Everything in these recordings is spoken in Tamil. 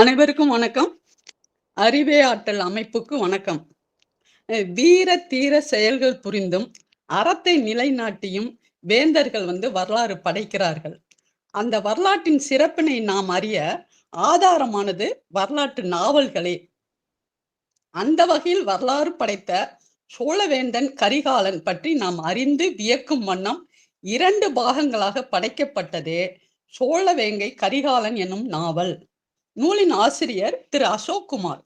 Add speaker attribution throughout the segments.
Speaker 1: அனைவருக்கும் வணக்கம். அறிவே ஆற்றல் அமைப்புக்கு வணக்கம். வீர தீர செயல்கள் புரிந்தும் அறத்தை நிலைநாட்டியும் வேந்தர்கள் வந்து வரலாறு படைக்கிறார்கள். அந்த வரலாற்றின் சிறப்பினை நாம் அறிய ஆதாரமானது வரலாற்று நாவல்களே. அந்த வகையில் வரலாறு படைத்த சோழவேந்தன் கரிகாலன் பற்றி நாம் அறிந்து வியக்கும் வண்ணம் இரண்டு பாகங்களாக படைக்கப்பட்டதே சோழவேங்கை கரிகாலன் என்னும் நாவல். நூலின் ஆசிரியர் திரு அசோக்குமார்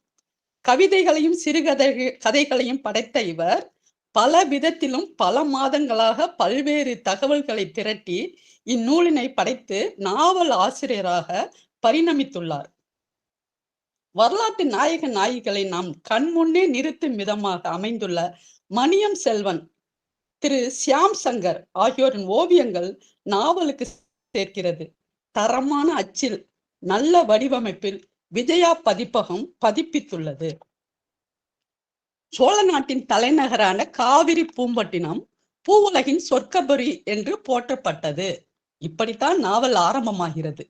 Speaker 1: கவிதைகளையும் சிறுகதை கதைகளையும் படைத்த இவர் பல விதத்திலும் பல மாதங்களாக பல்வேறு தகவல்களை திரட்டி இந்நூலினை படைத்து நாவல் ஆசிரியராக பரிணமித்துள்ளார். வரலாற்று நாயக நாயிகளை நாம் கண்முன்னே நிறுத்தும் விதமாக அமைந்துள்ள மணியம் செல்வன் திரு சியாம் சங்கர் ஆகியோரின் ஓவியங்கள் நாவலுக்கு சேர்க்கிறது. தரமான அச்சில் நல்ல வடிவமைப்பில் விஜயா பதிப்பகம் பதிப்பித்துள்ளது. சோழ நாட்டின் தலைநகரான காவிரி பூம்பட்டினம் பூவுலகின் சொர்க்கபுரி என்று போற்றப்பட்டது. இப்படித்தான் நாவல் ஆரம்பமாகிறது.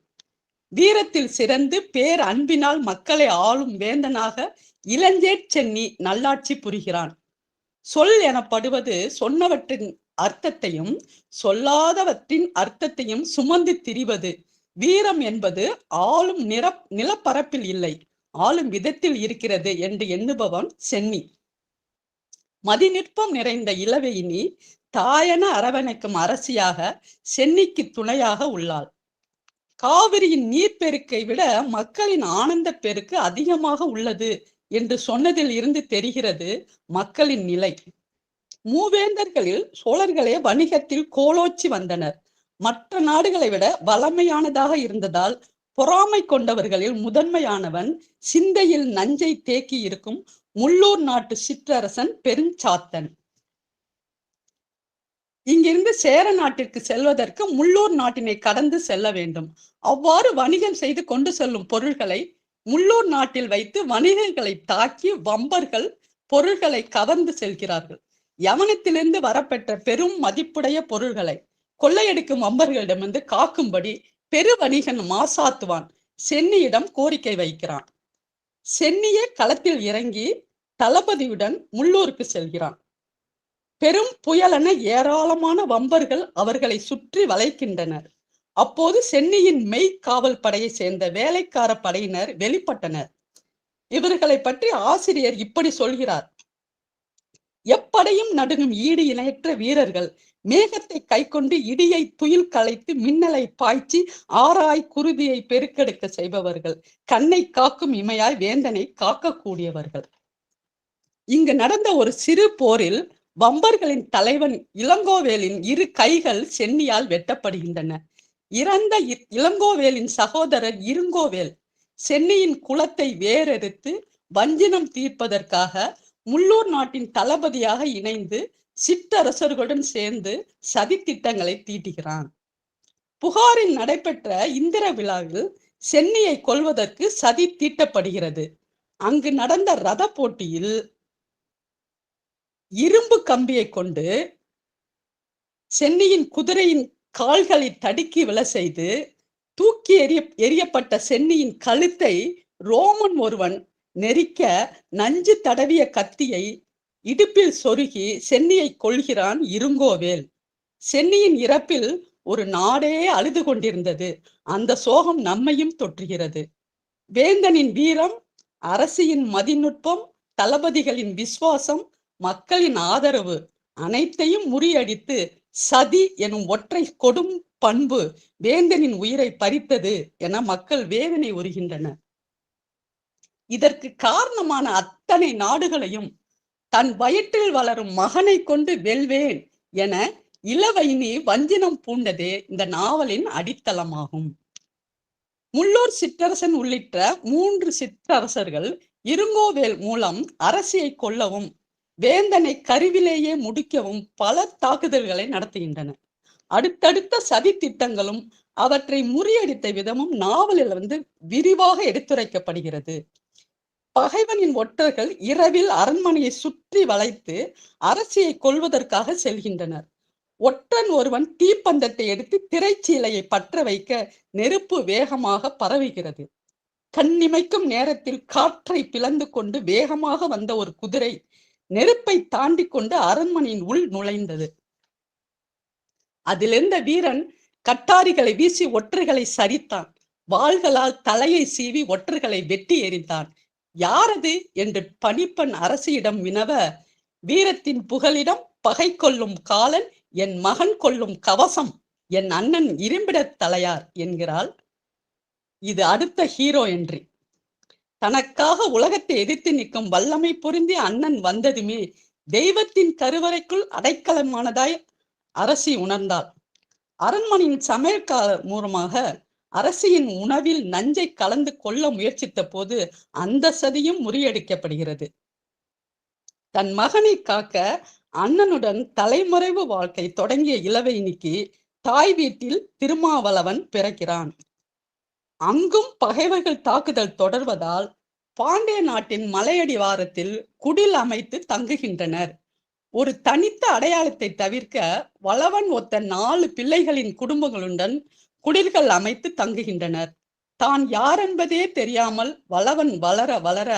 Speaker 1: வீரத்தில் சிறந்து பேர் அன்பினால் மக்களை ஆளும் வேந்தனாக இளஞ்சேட் சென்னி நல்லாட்சி புரிகிறான். சொல் எனப்படுவது சொன்னவற்றின் அர்த்தத்தையும் சொல்லாதவற்றின் அர்த்தத்தையும் சுமந்து திரிவது வீரம் என்பது ஆளும் நிற நிலப்பரப்பில் இல்லை ஆளும் விதத்தில் இருக்கிறது என்று எண்ணுபவன் சென்னி. மதிநிற்பம் நிறைந்த இளவெயினி தாயன அரவணைக்கும் அரசியாக சென்னிக்கு துணையாக உள்ளாள். காவிரியின் நீர்ப்பெருக்கை விட மக்களின் ஆனந்த பெருக்கு அதிகமாக உள்ளது என்று சொன்னதில் இருந்து தெரிகிறது மக்களின் நிலை. மூவேந்தர்களில் சோழர்களே வணிகத்தில் கோலோச்சி வந்தனர். மற்ற நாடுகளை விட வளமையானதாக இருந்ததால் பொறாமை கொண்டவர்களில் முதன்மையானவன் சிந்தையில் நஞ்சை தேக்கி இருக்கும் முள்ளூர் நாட்டு சிற்றரசன் பெருஞ்சாத்தன். இங்கிருந்து சேர நாட்டிற்கு செல்வதற்கு முள்ளூர் நாட்டினை கடந்து செல்ல வேண்டும். அவ்வாறு வணிகம் செய்து கொண்டு செல்லும் பொருள்களை முள்ளூர் நாட்டில் வைத்து வணிகர்களை தாக்கி வம்பர்கள் பொருள்களை கவர்ந்து செல்கிறார்கள். யவனத்திலிருந்து வரப்பெற்ற பெரும் மதிப்புடைய பொருள்களை கொள்ளையடிக்கும் வம்பர்களிடமிருந்து காக்கும்படி பெரு வணிகன் மாசாத்துவான் சென்னியிடம் கோரிக்கை வைக்கிறான். சென்னியே களத்தில் இறங்கி தளபதியுடன் முள்ளூருக்கு செல்கிறான். பெரும் புயலென ஏராளமான வம்பர்கள் அவர்களை சுற்றி வளைக்கின்றனர். அப்போது சென்னியின் மெய் காவல் படையை சேர்ந்த வேலைக்கார படையினர் வெளிப்பட்டனர். இவர்களை பற்றி ஆசிரியர் இப்படி சொல்கிறார். எப்படையும் நடுங்கும் ஈடு இணையற்ற வீரர்கள் மேகத்தை கை கொண்டு இடியை துயில் களைத்து மின்னலை பாய்ச்சி ஆராய் குருதியை பெருக்கெடுக்க செய்பவர்கள். கண்ணை காக்கும் இமையாய் வேந்தனை காக்கக்கூடியவர்கள். இங்கு நடந்த ஒரு சிறு போரில் வம்பர்களின் தலைவன் இளங்கோவேலின் இரு கைகள் சென்னியால் வெட்டப்படுகின்றன. இறந்த இளங்கோவேலின் சகோதரர் இருங்கோவேல் சென்னியின் குலத்தை வேறெடுத்து வஞ்சினம் தீர்ப்பதற்காக முள்ளூர் நாட்டின் தளபதியாக இணைந்து சிற்றரசர்களுடன் சேர்ந்து சதி திட்டங்களை தீட்டுகிறான். புகாரில் நடைபெற்ற இந்திர விழாவில் சென்னியை கொல்வதற்கு சதி தீட்டப்படுகிறது. அங்கு நடந்த ரத போட்டியில் இரும்பு கம்பியை கொண்டு சென்னியின் குதிரையின் கால்களை தடுக்கி விழ செய்து தூக்கி எறிய எரியப்பட்ட சென்னியின் கழுத்தை ரோமன் ஒருவன் நெரிக்க நஞ்சு தடவிய கத்தியை இடுப்பில் சொருகி சென்னியை கொள்கிறான் இருங்கோவேல். சென்னியின் இறப்பில் ஒரு நாடே அழுது கொண்டிருந்தது. அந்த சோகம் நம்மையும் தொற்றுகிறது. வேந்தனின் வீரம் அரசியின் மதிநுட்பம் தளபதிகளின் விசுவாசம் மக்களின் ஆதரவு அனைத்தையும் முறியடித்து சதி எனும் ஒற்றை கொடும் பண்பு வேந்தனின் உயிரை பறித்தது என மக்கள் வேதனை உறுகின்றனர். இதற்கு காரணமான அத்தனை நாடுகளையும் தன் வயிற்றில் வளரும் மகனை கொண்டு வெல்வேன் என இளவைனி வஞ்சினம் பூண்டதே இந்த நாவலின் அடித்தளமாகும். முள்ளூர் சிற்றரசன் உள்ளிட்ட மூன்று சிற்றரசர்கள் இருங்கோவேல் மூலம் அரசியை கொல்லவும் வேந்தனை கருவிலேயே முடிக்கவும் பல தாக்குதல்களை நடத்துகின்றன அடுத்தடுத்த சதி திட்டங்களும் அவற்றை முறியடித்த விதமும் நாவலில் வந்து விரிவாக எடுத்துரைக்கப்படுகிறது. பகைவனின் ஒற்றர்கள் இரவில் அரண்மனையை சுற்றி வளைத்து அரசியை கொள்வதற்காக செல்கின்றனர். ஒற்றன் ஒருவன் தீப்பந்தத்தை எடுத்து திரைச்சீலையை பற்ற வைக்க நெருப்பு வேகமாக பரவுகிறது. கண்ணிமைக்கும் நேரத்தில் காற்றை பிளந்து கொண்டு வேகமாக வந்த ஒரு குதிரை நெருப்பை தாண்டி கொண்டு அரண்மனையின் உள் நுழைந்தது. அதிலிருந்த வீரன் கட்டாரிகளை வீசி ஒற்றர்களை சரித்தான். வாள்களால் தலையை சீவி ஒற்றர்களை வெட்டி எறிந்தான். யாரது? என்று பணிப்பெண் அரசியிடம் வினவ வீரத்தின் புகலிடம் பகை கொள்ளும் காலன் என் மகன் கொள்ளும் கவசம் என் அண்ணன் இரும்பிடத் தலையார் என்கிறாள். இது அடுத்த ஹீரோ என்றி. தனக்காக உலகத்தை எதிர்த்து நிற்கும் வல்லமை பொருந்திய அண்ணன் வந்ததுமே தெய்வத்தின் கருவறைக்குள் அடைக்கலமானதாய் அரசி உணர்ந்தாள். அரண்மனையின் சமையல்காரர் மூலமாக அரசியின் உணவில் நஞ்சை கலந்து கொள்ள முயற்சித்த போது அந்த சதியும் முறியடிக்கப்படுகிறது. தன் மகனை காக்க அண்ணனுடன் தலைமறைவு வாழ்க்கை தொடங்கிய இளவேணிக்கு தாய் வீட்டில் திருமாவளவன் பிறக்கிறான். அங்கும் பகைவர்கள் தாக்குதல் தொடர்வதால் பாண்டிய நாட்டின் மலையடிவாரத்தில் குடில் அமைத்து தங்குகின்றனர். ஒரு தனித்த அடையாளத்தை தவிர்க்க வளவன் ஒத்த நாலு பிள்ளைகளின் குடும்பங்களுடன் குடில்கள் அமைத்து தங்குகின்றனர். தான் யார் என்பதே தெரியாமல் வளவன் வளர வளர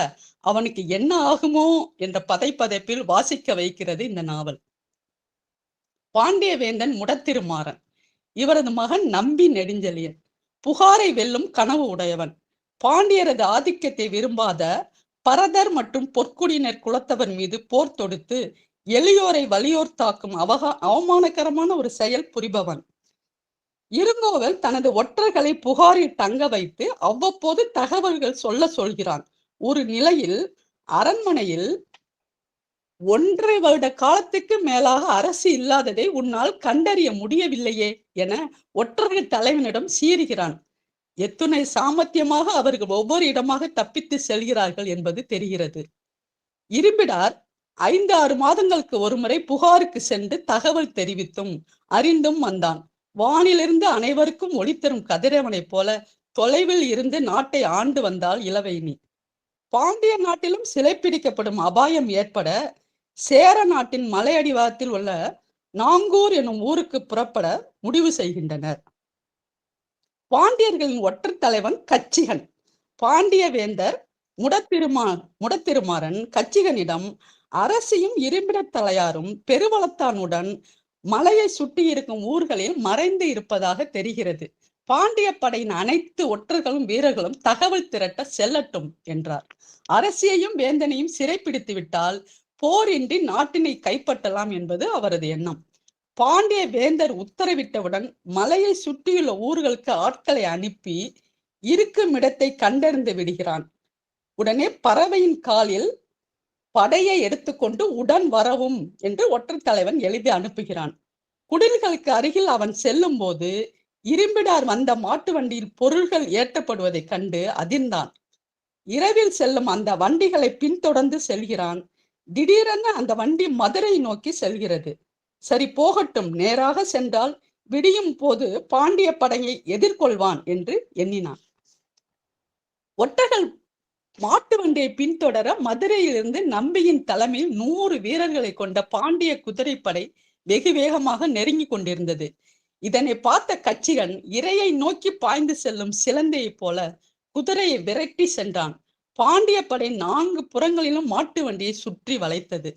Speaker 1: அவனுக்கு என்ன ஆகுமோ என்ற பதைப்பதைப்பில் வாசிக்க வைக்கிறது இந்த நாவல். பாண்டிய வேந்தன் முடத்திருமாறன். இவரது மகன் நம்பி நெடுஞ்செழியன். புகாரை வெல்லும் கனவு உடையவன். பாண்டியரது ஆதிக்கத்தை விரும்பாத பரதர் மற்றும் பொற்குடியினர் குலத்தவர் மீது போர் தொடுத்து எளியோரை வலியோர் தாக்கும் அவகா அவமானகரமான ஒரு செயல் புரிபவன். இருங்கோவல் தனது ஒற்றர்களை புகாரில் தங்க வைத்து அவ்வப்போது தகவல்கள் சொல்ல சொல்கிறான். ஒரு நிலையில் அரண்மனையில் ஒன்றரை வருட காலத்துக்கு மேலாக அரசு இல்லாததை உன்னால் கண்டறிய முடியவில்லையே என ஒற்றர்கள் தலைவனிடம் சீறுகிறான். எத்துணை சாமர்த்தியமாக அவர்கள் ஒவ்வொரு இடமாக தப்பித்து செல்கிறார்கள் என்பது தெரிகிறது. இருப்பிடார் ஐந்து ஆறு மாதங்களுக்கு ஒருமுறை புகாருக்கு சென்று தகவல் தெரிவித்தும் அறிந்தும் வந்தான். வானிலிருந்து அனைவருக்கும் ஒளித்தரும் கதிரவனைப் போல தொலைவில் இருந்து நாட்டை ஆண்டு வந்தால் இளவைனி பாண்டிய நாட்டிலும் சிறைப்பிடிக்கப்படும் அபாயம் ஏற்பட சேர நாட்டின் மலையடிவாரத்தில் உள்ள நாங்கூர் எனும் ஊருக்கு புறப்பட முடிவு செய்கின்றனர். பாண்டியர்களின் ஒற்றர் தலைவன் கச்சிகன். பாண்டிய வேந்தர் முடத்திருமா முடத்திருமாறன் கச்சிகனிடம் அரசியும் இரும்பிடத் தலையாரும் பெருவளத்தானுடன் மலையை சுட்டி இருக்கும் ஊர்களில் மறைந்து இருப்பதாக தெரிகிறது. பாண்டிய படையின் அனைத்து ஒற்றர்களும் வீரர்களும் தகவல் திரட்ட செல்லட்டும் என்றார். அரசியையும் வேந்தனையும் சிறைப்பிடித்து விட்டால் போரின்றி நாட்டினை கைப்பற்றலாம் என்பது அவரது எண்ணம். பாண்டிய வேந்தர் உத்தரவிட்டவுடன் மலையை சுற்றியுள்ள ஊர்களுக்கு ஆட்களை அனுப்பி இருக்கும் இடத்தை கண்டறிந்து விடுகிறான். உடனே பறவையின் காலில் படையை எடுத்துக்கொண்டு உடன் வரவும் என்று ஒற்றன் தலைவன் எழுதி அனுப்புகிறான். குடில்களுக்கு அருகில் அவன் செல்லும் போது இரும்பிடார் வந்த மாட்டு வண்டியில் பொருள்கள் ஏற்றப்படுவதைக் கண்டு அதிர்ந்தான். இரவில் செல்லும் அந்த வண்டிகளை பின்தொடர்ந்து செல்கிறான். திடீரென அந்த வண்டி மதுரை நோக்கி செல்கிறது. சரி போகட்டும் நேராக சென்றால் விடியும் போது பாண்டிய படையை எதிர்கொள்வான் என்று எண்ணினான். ஒட்டகல் மாட்டு வண்டியை பின்தொடர மதுரையிலிருந்து நம்பியின் தலைமையில் நூறு வீரர்களை கொண்ட பாண்டிய குதிரைப்படை வெகு வேகமாக நெருங்கி கொண்டிருந்தது. இதனை பார்த்த கச்சிகன் இரையை நோக்கி பாய்ந்து செல்லும் சிலந்தையைப் போல குதிரையை விரட்டி சென்றான். பாண்டிய படை நான்கு புறங்களிலும் மாட்டு வண்டியை சுற்றி வளைத்தது.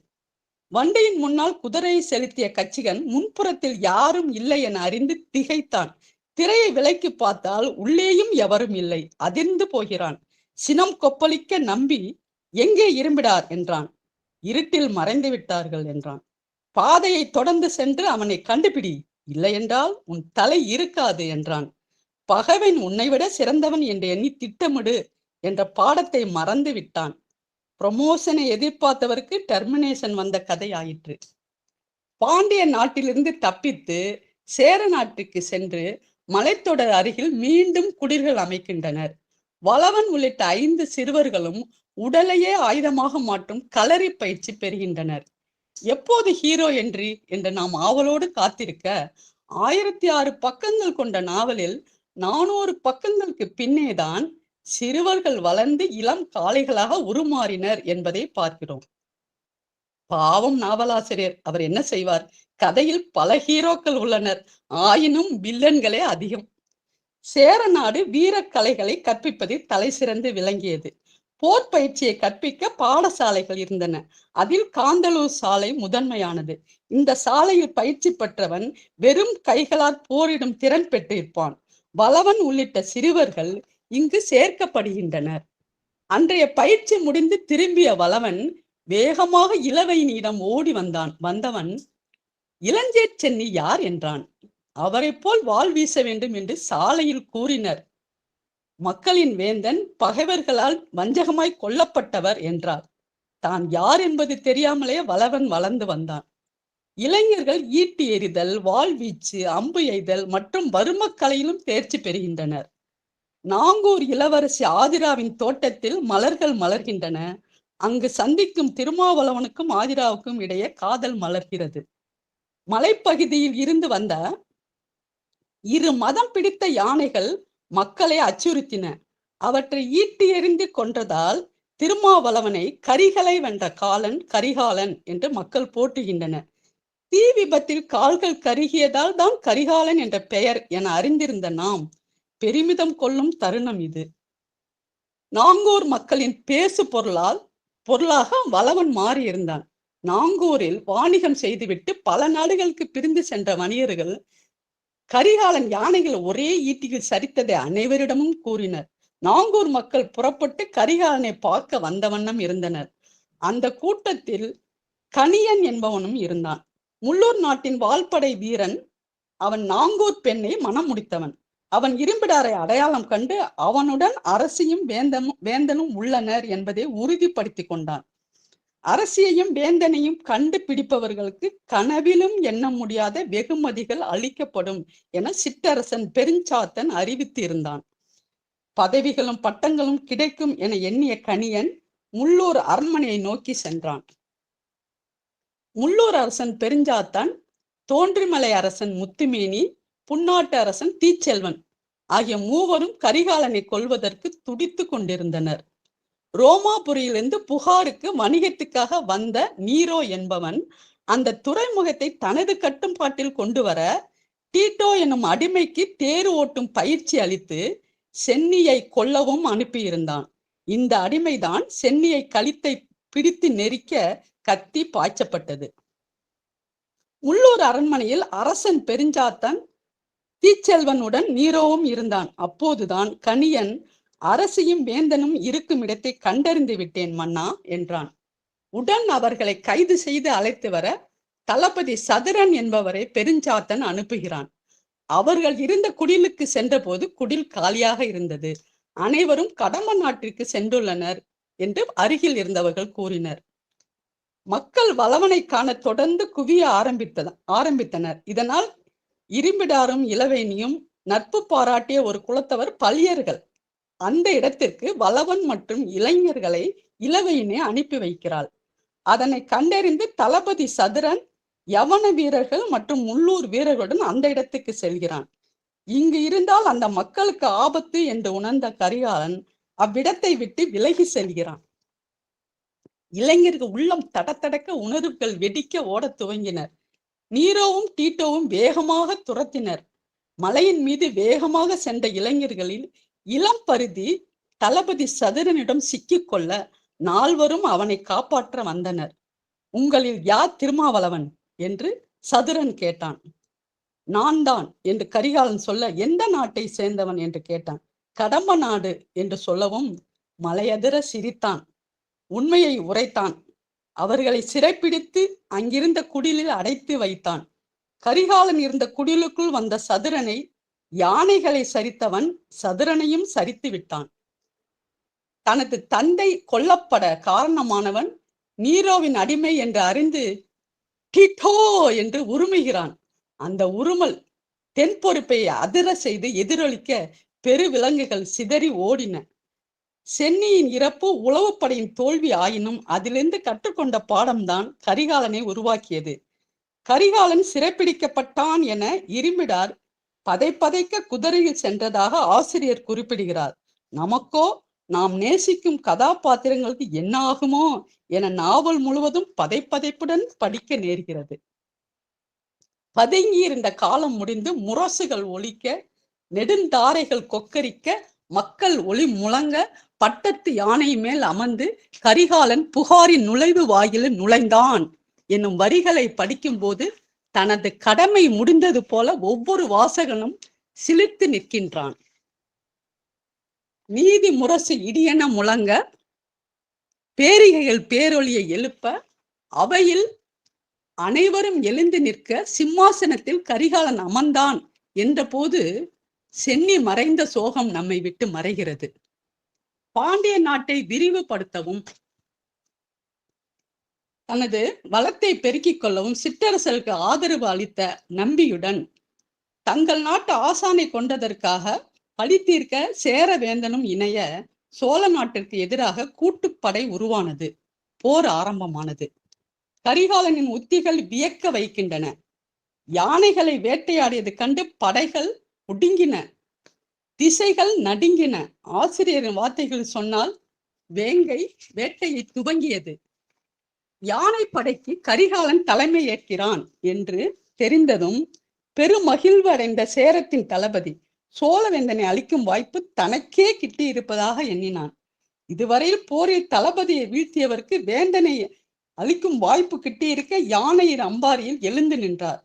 Speaker 1: வண்டியின் முன்னால் குதிரையை செலுத்திய கச்சிகன் முன்புறத்தில் யாரும் இல்லை என அறிந்து திகைத்தான். திரையை விலைக்கு பார்த்தால் உள்ளேயும் எவரும் இல்லை. அதிர்ந்து போகிறான். சினம் கொப்பளிக்க நம்பி எங்கே இரும்பிடார் என்றான். இருட்டில் மறைந்து விட்டார்கள் என்றான். பாதையை தொடர்ந்து சென்று அவனை கண்டுபிடி. இல்லையென்றால் உன் தலை இருக்காது என்றான். பகவன் உன்னை விட சிறந்தவன் என்று எண்ணி திட்டமிடு என்ற பாடத்தை மறந்து விட்டான். ப்ரொமோஷனை எதிர்பார்த்தவருக்கு டெர்மினேஷன் வந்த கதை ஆயிற்று. பாண்டிய நாட்டிலிருந்து தப்பித்து சேர நாட்டுக்கு சென்று மலைத்தொடர் அருகில் மீண்டும் குடில்கள் அமைக்கின்றனர். வளவன் உள்ளிட்ட ஐந்து சிறுவர்களும் உடலையே ஆயுதமாக மாற்றும் களரி பயிற்சி பெறுகின்றனர். எப்போது ஹீரோ என்றி என்று நாம் ஆவலோடு காத்திருக்க ஆயிரத்தி ஆறு பக்கங்கள் கொண்ட நாவலில் நானூறு பக்கங்களுக்கு பின்னேதான் சிறுவர்கள் வளர்ந்து இளம் காளைகளாக உருமாறினர் என்பதை பார்க்கிறோம். பாவம் நாவலாசிரியர் அவர் என்ன செய்வார்? கதையில் பல ஹீரோக்கள் உள்ளனர். ஆயினும் வில்லன்களே அதிகம். சேரநாடு வீரக்கலைகளை கற்பிப்பதில் தலை சிறந்து விளங்கியது. போர் பயிற்சியை கற்பிக்க பாடசாலைகள் இருந்தன. அதில் காந்தலூர் சாலை முதன்மையானது. இந்த சாலையில் பயிற்சி பெற்றவன் வெறும் கைகளால் போரிடும் திறன் பெற்றிருப்பான். வளவன் உள்ளிட்ட சிறுவர்கள் இங்கு சேர்க்கப்படுகின்றனர். அன்றைய பயிற்சி முடிந்து திரும்பிய வளவன் வேகமாக இளவையினிடம் ஓடி வந்தான். வந்தவன் இளஞ்சேர் சென்னி யார்? என்றான். அவரை போல் வாள் வீச வேண்டும் என்று சாலையில் கூறினர். மக்களின் வேந்தன் பகைவர்களால் வஞ்சகமாய் கொல்லப்பட்டவர் என்றார். தான் யார் என்பது தெரியாமலே வளவன் வளர்ந்து வந்தான். இளைஞர்கள் ஈட்டி எறிதல் வாழ்வீச்சு அம்பு எய்தல் மற்றும் வருமக்கலையிலும் தேர்ச்சி பெறுகின்றனர். நாங்கூர் இளவரசி ஆதிராவின் தோட்டத்தில் மலர்கள் மலர்கின்றன. அங்கு சந்திக்கும் திருமாவளவனுக்கும் ஆதிராவுக்கும் இடையே காதல் மலர்கிறது. மலைப்பகுதியில் இருந்து வந்த இரு மதம் பிடித்த யானைகள் மக்களை அச்சுறுத்தின. அவற்றை ஈட்டி எறிந்து கொன்றதால் திருமாவளவனை கரிகளை வென்ற காலன் கரிகாலன் என்று மக்கள் போட்டுகின்றனர் தீ விபத்தில் கால்கள் கருகியதால் தான் கரிகாலன் என்ற பெயர் என அறிந்திருந்த நாம் பெருமிதம் கொள்ளும் தருணம் இது. நாங்கூர் மக்களின் பேசு பொருளால் பொருளாக வளவன் மாறியிருந்தான். நாங்கூரில் வாணிகம் செய்துவிட்டு பல நாடுகளுக்கு பிரிந்து சென்ற வணிகர்கள் கரிகாலன் யானைகள் ஒரே ஈட்டியில் சரித்ததை அனைவரிடமும் கூறினர். நாங்கூர் மக்கள் புறப்பட்டு கரிகாலனை பார்க்க வந்த வண்ணம் இருந்தனர். அந்த கூட்டத்தில் கணியன் என்பவனும் இருந்தான். முள்ளூர் நாட்டின் வால்படை வீரன் அவன் நாங்கூர் பெண்ணை மனம் முடித்தவன். அவன் இரும்பிடாரை அடையாளம் கண்டு அவனுடன் அரசியும் வேந்தனும் வேந்தனும் உள்ளனர் என்பதை உறுதிப்படுத்தி கொண்டான். அரசியையும் வேந்தனையும் கண்டுபிடிப்பவர்களுக்கு கனவிலும் எண்ண முடியாத வெகுமதிகள் அளிக்கப்படும் என சிற்றரசன் பெருஞ்சாத்தன் அறிவித்து இருந்தான் பதவிகளும் பட்டங்களும் கிடைக்கும் என எண்ணிய கணியன் முள்ளூர் அரண்மனையை நோக்கி சென்றான். முள்ளூர் அரசன் பெருஞ்சாத்தான் தோன்றிமலை அரசன் முத்துமேனி புன்னாட்டு அரசன் தீச்செல்வன் ஆகிய மூவரும் கரிகாலனை கொல்வதற்கு துடித்து கொண்டிருந்தனர். ரோமாபுரியிலிருந்து புகாருக்கு வணிகத்துக்காக வந்த நீரோ என்பவன் அந்த துறைமுகத்தை தனது கட்டுப்பாட்டில் கொண்டு வர டீட்டோ எனும் அடிமைக்கு தேர் ஓட்டும் பயிற்சி அளித்து சென்னியை கொல்லவும் அனுப்பியிருந்தான். இந்த அடிமைதான் சென்னியை கழித்தை பிடித்து நெரிக்க கத்தி பாய்ச்சப்பட்டது. உள்ளூர் அரண்மனையில் அரசன் பெருஞ்சாத்தன் தீச்செல்வனுடன் நீரோவும் இருந்தான். அப்போதுதான் கணியன் அரசியும் வேந்தனும் இருக்கும் இடத்தை கண்டறிந்து விட்டேன் மன்னா என்றான். உடன் அவர்களை கைது செய்து அழைத்து வர தளபதி சதுரன் என்பவரை பெருஞ்சாத்தன் அனுப்புகிறான். அவர்கள் இருந்த குடிலுக்கு சென்றபோது குடில் காலியாக இருந்தது. அனைவரும் கடம்ப நாட்டிற்கு சென்றுள்ளனர் என்று அருகில் இருந்தவர்கள் கூறினர். மக்கள் வளவனை காண தொடர்ந்து குவிய ஆரம்பித்தத ஆரம்பித்தனர். இதனால் இரும்பிடாரும் இளவேணியும் நட்பு பாராட்டிய ஒரு குலத்தவர் பழியர்கள். அந்த இடத்திற்கு வளவன் மற்றும் இளைஞர்களை இளவையினை அனுப்பி வைக்கிறாள். அதனை கண்டறிந்து தளபதி சதுரன் யவன வீரர்கள் மற்றும் உள்ளூர் வீரர்களுடன் அந்த இடத்துக்கு செல்கிறான். இங்கு இருந்தால் அந்த மக்களுக்கு ஆபத்து என்று உணர்ந்த கரிகாலன் அவ்விடத்தை விட்டு விலகி செல்கிறான். இளைஞர்கள் உள்ளம் தடத்தடக்க உணர்வுகள் வெடிக்க ஓடத் துவங்கினர். நீரோவும் டீட்டோவும் வேகமாக துரத்தினர். மலையின் மீது வேகமாக சென்ற இளைஞர்களில் இளம் பருதி தளபதி சதுரனிடம் சிக்கிக்கொள்ள நால்வரும் அவனை காப்பாற்ற வந்தனர். உங்களில் யார் திருமாவளவன்? என்று சதுரன் கேட்டான். நான் தான் என்று கரிகாலன் சொல்ல எந்த நாட்டை சேர்ந்தவன்? என்று கேட்டான். கடம்ப நாடு என்று சொல்லவும் மலையதிர சிரித்தான். உண்மையை உரைத்தான். அவர்களை சிறைப்பிடித்து அங்கிருந்த குடிலில் அடைத்து வைத்தான். கரிகாலன் இருந்த குடிலுக்குள் வந்த சதுரனை யானைகளை சரித்தவன் சதுரனையும் சரித்து விட்டான். தனது தந்தை கொல்லப்பட காரணமானவன் நீரோவின் அடிமை என்று அறிந்து டிட்டோ என்று உருமுகிறான். அந்த உருமல் தென்பொறுப்பை அதிர செய்து எதிரொலிக்க பெரு விலங்குகள் சிதறி ஓடின. சென்னியின் இறப்பு உளவுப்படையின் தோல்வி ஆயினும் அதிலிருந்து கற்றுக்கொண்ட பாடம்தான் கரிகாலனை உருவாக்கியது. கரிகாலன் சிறைப்பிடிக்கப்பட்டான் என இருமிடார் பதை பதைக்க குதிரையில் சென்றதாக ஆசிரியர் குறிப்பிடுகிறார். நமக்கோ நாம் நேசிக்கும் கதாபாத்திரங்களுக்கு என்ன ஆகுமோ என நாவல் முழுவதும் பதை பதைப்புடன் படிக்க நேர்கிறது. பதுங்கி இருந்த காலம் முடிந்து முரசுகள் ஒழிக்க நெடுந்தாரைகள் கொக்கரிக்க மக்கள் ஒளி முழங்க பட்டத்து யானை மேல் அமர்ந்து கரிகாலன் புகாரின் நுழைவு வாயிலில் நுழைந்தான். என்னும் வரிகளை படிக்கும்போது தனது கடமை முடிந்தது போல ஒவ்வொரு வாசகனும் சிலிர்த்து நிற்கின்றான். நீதி முரசு இடியென முழங்க பேரிகைகள் பேரொழியை எழுப்ப அவையில் அனைவரும் எழுந்து நிற்க சிம்மாசனத்தில் கரிகாலன் அமர்ந்தான் என்றபோது சென்னி மறைந்த சோகம் நம்மை விட்டு மறைகிறது. பாண்டிய நாட்டை விரிவுபடுத்தவும் தனது வளத்தை பெருக்கிக் கொள்ளவும் சிற்றரசருக்கு ஆதரவு அளித்த நம்பியுடன் தங்கள் நாட்டு ஆசானை கொண்டதற்காக பழி தீர்க்க சேரவேந்தனும் இணைய சோழ நாட்டிற்கு எதிராக கூட்டுப்படை உருவானது. போர் ஆரம்பமானது. கரிகாலனின் உத்திகள் வியக்க வைக்கின்றன. யானைகளை வேட்டையாடியது கண்டு படைகள் ஒடுங்கின. திசைகள் நடுங்கின. ஆசிரியரின் வார்த்தைகள் சொன்னால் வேங்கை வேட்டையை துவங்கியது. யானை படைக்கு கரிகாலன் தலைமை ஏற்கிறான் என்று தெரிந்ததும் பெருமகிழ்வடைந்த சேரத்தின் தளபதி சோழவேந்தனை அளிக்கும் வாய்ப்பு தனக்கே கிட்டி இருப்பதாக எண்ணினான். இதுவரையில் போரில் தளபதியை வீழ்த்தியவருக்கு வேந்தனை அளிக்கும் வாய்ப்பு கிட்டி இருக்க யானையின் அம்பாரியில் எழுந்து நின்றார்.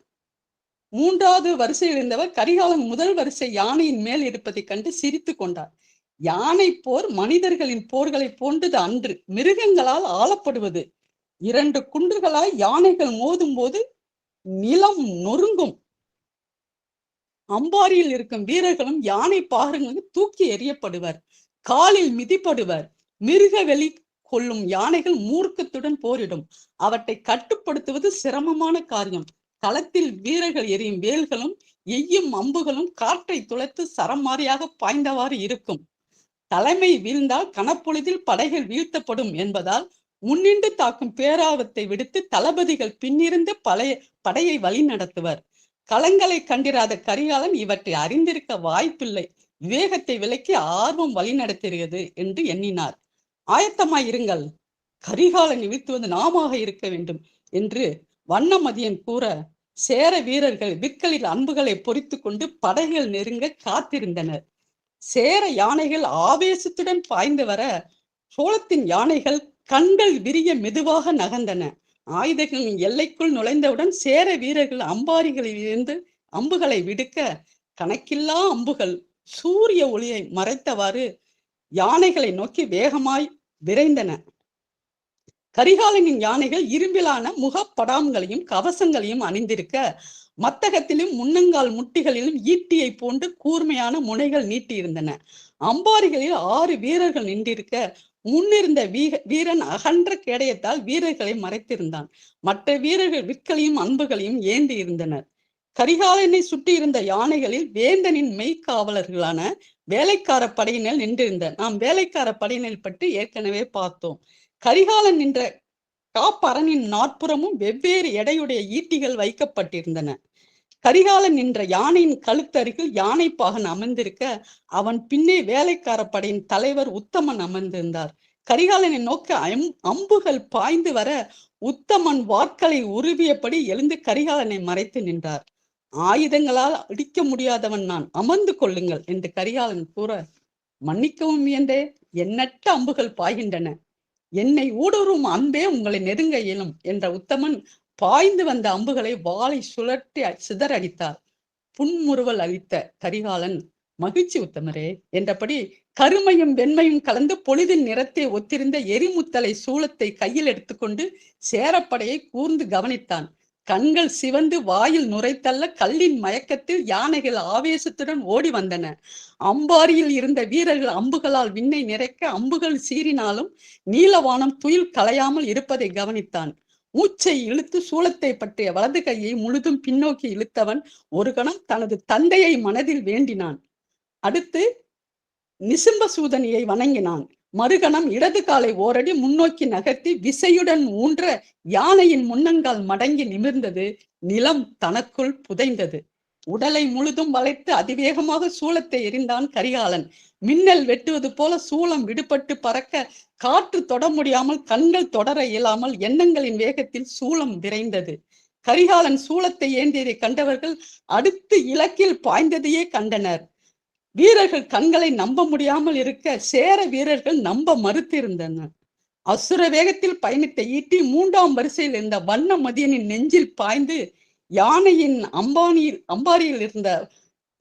Speaker 1: மூன்றாவது வரிசையில் இருந்தவர் கரிகாலன் முதல் வரிசை யானையின் மேல் இருப்பதைக் கண்டு சிரித்து கொண்டார். யானை போர் மனிதர்களின் போர்களை போன்றது அன்று மிருகங்களால் ஆளப்படுவது இரண்டு குண்டுகளாய் யானைகள் மோதும் போது நிலம் நொறுங்கும். அம்பாரியில் இருக்கும் வீரர்களும் யானை பாகங்களுக்கு தூக்கி எறியப்படுவர் காலில் மிதிப்படுவர். மிருகவெளி கொள்ளும் யானைகள் மூர்க்கத்துடன் போரிடும். அவற்றை கட்டுப்படுத்துவது சிரமமான காரியம். களத்தில் வீரர்கள் எரியும் வேல்களும் எய்யும் அம்புகளும் காற்றை துளைத்து சரமாரியாக பாய்ந்தவாறு இருக்கும். தலைமை வீழ்ந்தால் கனப்பொழுதில் படைகள் வீழ்த்தப்படும் என்பதால் முன்னின்று தாக்கும் பேராபத்தை விடுத்து தளபதிகள் பின்னிருந்து பழைய படையை வழி நடத்துவர். களங்களை கண்டிராத கரிகாலன் இவற்றை அறிந்திருக்க வாய்ப்பில்லை. விவேகத்தை விலக்கி ஆர்வம் வழி நடத்துகிறது என்று எண்ணினார். ஆயத்தமாய் இருங்கள். கரிகாலன் வீழ்த்துவது நாமாக இருக்க வேண்டும் என்று வண்ணமதியன் கூற சேர வீரர்கள் விற்களில் அன்புகளை பொறித்து கொண்டு படைகள் நெருங்க காத்திருந்தனர். சேர யானைகள் ஆவேசத்துடன் பாய்ந்து வர சோளத்தின் யானைகள் கண்கள் விரிய மெதுவாக நகர்ந்தன. ஆயுதங்களின் எல்லைக்குள் நுழைந்தவுடன் சேர வீரர்கள் அம்பாரிகளில் இருந்து அம்புகளை விடுக்க கணக்கில்லா அம்புகள் சூரிய ஒளியை மறைத்தவாறு யானைகளை நோக்கி வேகமாய் விரைந்தன. கரிகாலனின் யானைகள் இரும்பிலான முகப்படாம்களையும் கவசங்களையும் அணிந்திருக்க மத்தகத்திலும் முன்னங்கால் முட்டிகளிலும் ஈட்டியை போன்று கூர்மையான முனைகள் நீட்டியிருந்தன. அம்பாரிகளில் ஆறு வீரர்கள் நின்றிருக்க முன்னிருந்த வீக வீரன் அகன்ற கேடயத்தால் வீரர்களை மறைத்திருந்தான். மற்ற வீரர்கள் விற்களையும் அன்புகளையும் ஏந்தி இருந்தனர். கரிகாலனை சுற்றி இருந்த யானைகளில் வேந்தனின் மெய்க்காவலர்களான வேலைக்கார படையினர் நின்றிருந்த நாம் வேலைக்கார படையினர் பற்றி ஏற்கனவே பார்த்தோம். கரிகாலன் நின்ற காப்பரனின் நாற்புறமும் வெவ்வேறு எடையுடைய ஈட்டிகள் வைக்கப்பட்டிருந்தன. கரிகாலன் நின்ற யானையின் கழுத்தருகில் யானை பாகன் அமர்ந்திருக்க அவன் பின்னே வேலைக்கார படையின் தலைவர் உத்தமன் அமர்ந்திருந்தார். கரிகாலனை நோக்க அம் அம்புகள் பாய்ந்து வர உத்தமன் வாட்களை உருவியபடி எழுந்து கரிகாலனை மறைத்து நின்றார். ஆயுதங்களால் அடிக்க முடியாதவன் நான் அமர்ந்து கொள்ளுங்கள் என்று கரிகாலன் கூற மன்னிக்கவும் என்றே எண்ணற்ற அம்புகள் பாய்கின்றன. என்னை ஊடுருவும் அன்பே உங்களை நெருங்க இயலும் என்ற உத்தமன் பாய்ந்து வந்த அம்புகளை வாளை சுழற்றி சிதறடித்தார். புன்முறுவல் அளித்த கரிகாலன் மகிழ்ச்சி உத்தமரே என்றபடி கருமையும் வெண்மையும் கலந்து பொழுதின் நிறத்தை ஒத்திருந்த எரிமுத்தலை சூளத்தை கையில் எடுத்துக்கொண்டு சேரப்படையை கூர்ந்து கவனித்தான். கண்கள் சிவந்து வாயில் நுரைத்தள்ள கல்லின் மயக்கத்தில் யானைகள் ஆவேசத்துடன் ஓடி வந்தன. அம்பாரியில் இருந்த வீரர்கள் அம்புகளால் விண்ணை நிறைக்க அம்புகள் சீறினாலும் நீலவானம் துயில் கலையாமல் இருப்பதை கவனித்தான். மூச்சை இழுத்து சூளத்தை பற்றிய வலது கையை முழுதும் பின்னோக்கி இழுத்தவன் ஒரு கணம் தனது தந்தையை மனதில் வேண்டினான். அடுத்து நிசும்பசூதனியை வணங்கினான். மறுகணம் இடது காலை ஓரடி முன்னோக்கி நகர்த்தி விசையுடன் ஊன்ற யானையின் முன்னங்கால் மடங்கி நிமிர்ந்தது. நிலம் தனக்குள் புதைந்தது. உடலை முழுதும் வளைத்து அதிவேகமாக சூளத்தை எரிந்தான் கரிகாலன். மின்னல் வெட்டுவது போல சூளம் விடுபட்டு பறக்க காற்று தொட முடியாமல் கண்கள் தொடர இயலாமல் எண்ணங்களின் வேகத்தில் சூளம் விரைந்தது. கரிகாலன் சூளத்தை ஏந்தியதை கண்டவர்கள் அடுத்து இலக்கில் பாய்ந்ததையே கண்டனர். வீரர்கள் கண்களை நம்ப முடியாமல் இருக்க சேர வீரர்கள் நம்ப மறுத்திருந்தனர். அசுர வேகத்தில் பயணித்த ஈட்டி மூன்றாம் வரிசையில் இருந்த வண்ண மதியனின் நெஞ்சில் பாய்ந்து யானையின் அம்பானியில் அம்பாரியில் இருந்த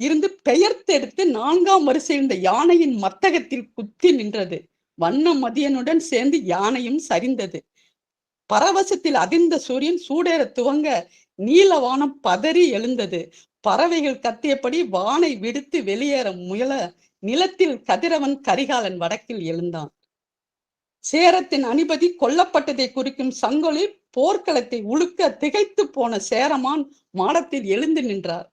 Speaker 1: இருந்து பெயர்த்தெடுத்து நான்காம் வரிசையில் இருந்த யானையின் மத்தகத்தில் குத்தி நின்றது. வண்ண மதியனுடன் சேர்ந்து யானையும் சரிந்தது. பரவசத்தில் அதிர்ந்த சூரியன் சூடேற துவங்க நீலவானம் பதறி எழுந்தது. பறவைகள் கத்தியபடி வானை விடுத்து வெளியேற முயல நிலத்தில் கதிரவன் கரிகாலன் வடக்கில் எழுந்தான். சேரத்தின் அணிபதி கொல்லப்பட்டதை குறிக்கும் சங்கொலி போர்க்களத்தை உழுக்க திகைத்து போன சேரமான் மாடத்தில் எழுந்து நின்றார்.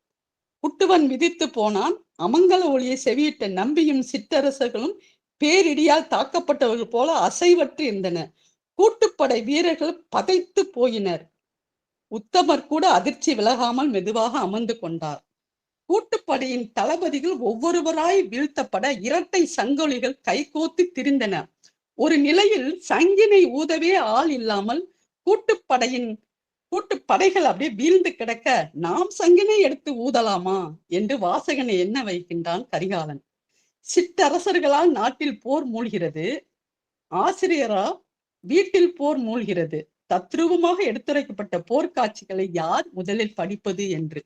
Speaker 1: குட்டுவன் விதித்து போனான். அமங்கல ஒளியை செவியிட்ட நம்பியும் சிற்றரசர்களும் பேரிடியால் தாக்கப்பட்டவர்கள் போல அசைவற்று இருந்தனர். கூட்டுப்படை வீரர்கள் பதைத்து போயினர். உத்தமர் கூட அதிர்ச்சி விலகாமல் மெதுவாக அமர்ந்து கொண்டார். கூட்டுப்படையின் தளபதிகள் ஒவ்வொருவராய் வீழ்த்தப்பட இரட்டை சங்கொலிகள் கைகோத்து திரிந்தன. ஒரு நிலையில் சங்கினை ஊதவே ஆள் இல்லாமல் கூட்டுப்படையின் கூட்டுப்படைகள் அப்படியே வீழ்ந்து கிடக்க நாம் சங்கினை எடுத்து ஊதலாமா என்று வாசகனை என்ன வைக்கின்றான் கரிகாலன். சிற்றரசர்களால் நாட்டில் போர் மூழ்கிறது. ஆசிரியரா வீட்டில் போர் மூழ்கிறது. தத்ரூபமாக எடுத்துரைக்கப்பட்ட போர்க்காட்சிகளை யார் முதலில் படிப்பது என்று.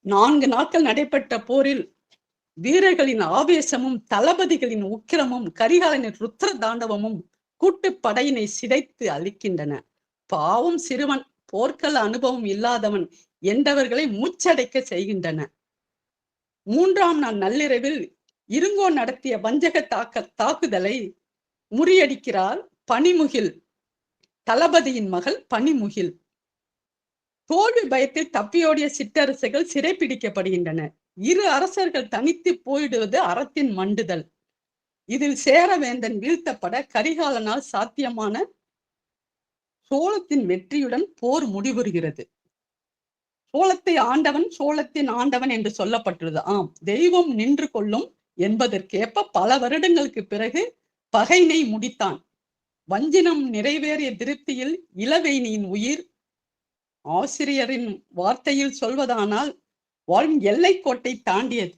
Speaker 1: நான்கு நாட்கள் நடைபெற்ற போரில் வீரர்களின் ஆவேசமும் தளபதிகளின் உக்கிரமும் கரிகாலனின் ருத்ர தாண்டவமும் கூட்டுப்படையினை சிதைத்து அளிக்கின்றன பாவம் சிறுவன் போர்க்கள அனுபவம் இல்லாதவன் என்றவர்களை மூச்சடைக்க செய்கின்றன. மூன்றாம் நாள் நள்ளிரவில் இருங்கோ நடத்திய வஞ்சக தாக்க தாக்குதலை முறியடிக்கிறார் பனிமுகில். தளபதியின் மகள் பனிமுகில். தோல்வி பயத்தில் தப்பியோடிய சிற்றரசுகள் சிறைப்பிடிக்கப்படுகின்றனர் இரு அரசர்கள் தனித்து போயிடுவது அறத்தின் மண்டுதல். இதில் சேரவேந்தன் வீழ்த்தப்பட கரிகாலனால் சாத்தியமான சோளத்தின் வெற்றியுடன் போர் முடிவுறுகிறது. சோளத்தை ஆண்டவன் சோளத்தின் ஆண்டவன் என்று சொல்லப்பட்டுள்ளது. ஆம் தெய்வம் நின்று கொள்ளும் என்பதற்கேற்ப பல வருடங்களுக்கு பிறகு பகைனை முடித்தான். வஞ்சினம் நிறைவேறிய திருப்தியில் இளவேணியின் உயிர் ஆசிரியரின் வார்த்தையில் சொல்வதானால் வாழும் எல்லைக்கோட்டை தாண்டியது.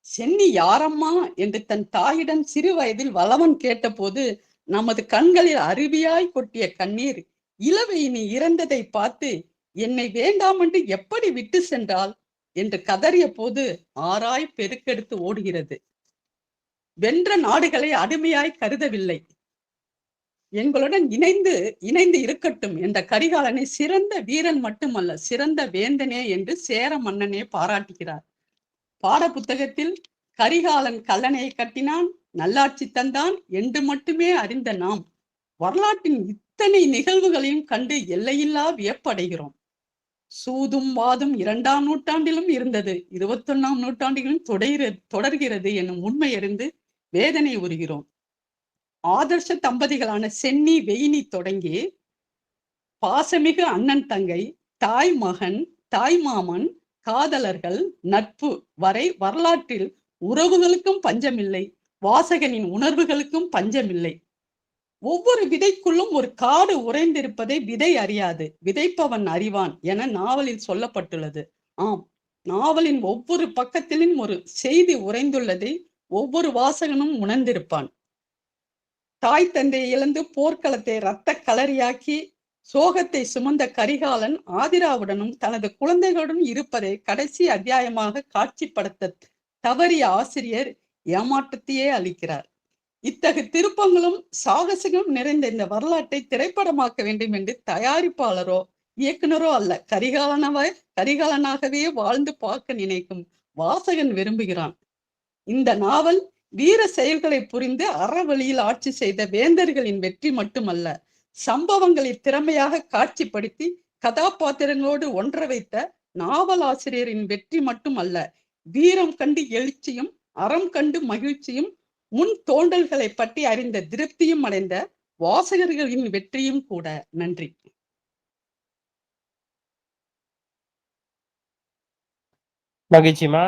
Speaker 1: சென்னி யாரம்மா? என்று தன் தாயிடம் சிறு வயதில் வளவன் கேட்டபோது நமது கண்களில் அருவியாய் கொட்டிய கண்ணீர் இளவையினி இறந்ததை பார்த்து என்னை வேண்டாம் என்று எப்படி விட்டு சென்றால்? என்று கதறிய போது ஆராய் பெருக்கெடுத்து ஓடுகிறது. வென்ற நாடுகளை அடிமையாய் கருதவில்லை. எங்களுடன் இணைந்து இணைந்து இருக்கட்டும் என்ற கரிகாலனை சிறந்த வீரன் மட்டுமல்ல சிறந்த வேந்தனே என்று சேர மன்னனே பாராட்டுகிறார். பாட புத்தகத்தில் கரிகாலன் கல்லணையை கட்டினான் நல்லாட்சி தந்தான் என்று மட்டுமே அறிந்த நாம் வரலாற்றின் இத்தனை நிகழ்வுகளையும் கண்டு எல்லையில்லா வியப்படைகிறோம். சூதும் வாதும் இரண்டாம் நூற்றாண்டிலும் இருந்தது இருபத்தொன்னாம் நூற்றாண்டிலும் தொடர் தொடர்கிறது என்னும் உண்மை அறிந்து வேதனை உறுகிறோம் ஆதர்ஷ தம்பதிகளான சென்னி வெயினி தொடங்கி பாசமிகு அண்ணன் தங்கை தாய் மகன் தாய் மாமன் காதலர்கள் நட்பு வரை வரலாற்றில் உறவுகளுக்கும் பஞ்சமில்லை. வாசகனின் உணர்வுகளுக்கும் பஞ்சமில்லை. ஒவ்வொரு விதைக்குள்ளும் ஒரு காடு உறைந்திருப்பதை விதை அறியாது. விதைப்பவன் அறிவான் என நாவலில் சொல்லப்பட்டுள்ளது. ஆம் நாவலின் ஒவ்வொரு பக்கத்திலும் ஒரு செய்தி உறைந்துள்ளதை ஒவ்வொரு வாசகனும் உணர்ந்திருப்பான். தாய் தந்தை இழந்து போர்க்களத்தை இரத்த களரியாக்கி சோகத்தை சுமந்த கரிகாலன் ஆதிராவுடனும் தனது குழந்தைகளுடன் இருப்பதை கடைசி அத்தியாயமாக காட்சிப்படுத்த தவறிய ஆசிரியர் ஏமாற்றத்தையே அளிக்கிறார். இத்தகு திருப்பங்களும் சாகசங்களும் நிறைந்த இந்த வரலாற்றை திரைப்படமாக்க வேண்டும் என்று தயாரிப்பாளரோ இயக்குனரோ அல்ல கரிகாலனவ கரிகாலனாகவே வாழ்ந்து பார்க்க நினைக்கும் வாசகன் விரும்புகிறான். இந்த நாவல் வீர செயல்களை புரிந்து அறவழியில் ஆட்சி செய்த வேந்தர்களின் வெற்றி மட்டுமல்ல சம்பவங்களை திறமையாக காட்சிப்படுத்தி கதாபாத்திரங்களோடு ஒன்ற வைத்த நாவலாசிரியரின் வெற்றி மட்டுமல்ல வீரம் கண்டு எழுச்சியும் அறம் கண்டு மகிழ்ச்சியும் முன் தோண்டல்களை பற்றி அறிந்த திருப்தியும் அடைந்த வாசகர்களின் வெற்றியும் கூட. நன்றி.
Speaker 2: மகிழ்ச்சிமா